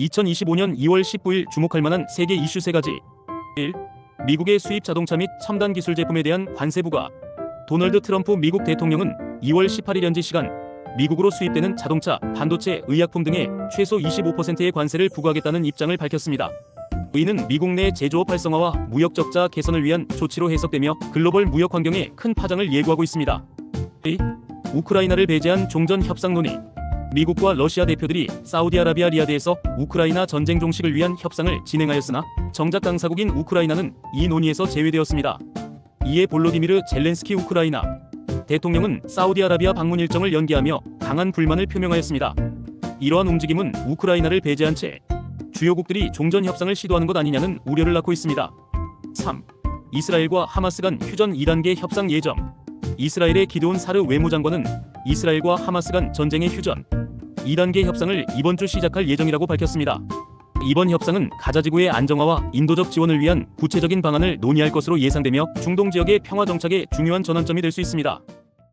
2025년 2월 19일 주목할 만한 세계 이슈 3가지 1. 미국의 수입 자동차 및 첨단 기술 제품에 대한 관세 부과 도널드 트럼프 미국 대통령은 2월 18일 현지 시간 미국으로 수입되는 자동차, 반도체, 의약품 등에 최소 25%의 관세를 부과하겠다는 입장을 밝혔습니다. 이는 미국 내 제조업 활성화와 무역 적자 개선을 위한 조치로 해석되며 글로벌 무역 환경에 큰 파장을 예고하고 있습니다. 2. 우크라이나를 배제한 종전 협상 논의 미국과 러시아 대표들이 사우디아라비아 리야드에서 우크라이나 전쟁 종식을 위한 협상을 진행하였으나 정작 당사국인 우크라이나는 이 논의에서 제외되었습니다. 이에 볼로디미르 젤렌스키 우크라이나 대통령은 사우디아라비아 방문 일정을 연기하며 강한 불만을 표명하였습니다. 이러한 움직임은 우크라이나를 배제한 채 주요국들이 종전 협상을 시도하는 것 아니냐는 우려를 낳고 있습니다. 3. 이스라엘과 하마스 간 휴전 2단계 협상 예정 이스라엘의 기드온 사르 외무장관은 이스라엘과 하마스 간 전쟁의 휴전 2단계 협상을 이번 주 시작할 예정이라고 밝혔습니다. 이번 협상은 가자 지구의 안정화와 인도적 지원을 위한 구체적인 방안을 논의할 것으로 예상되며 중동 지역의 평화 정착에 중요한 전환점이 될 수 있습니다.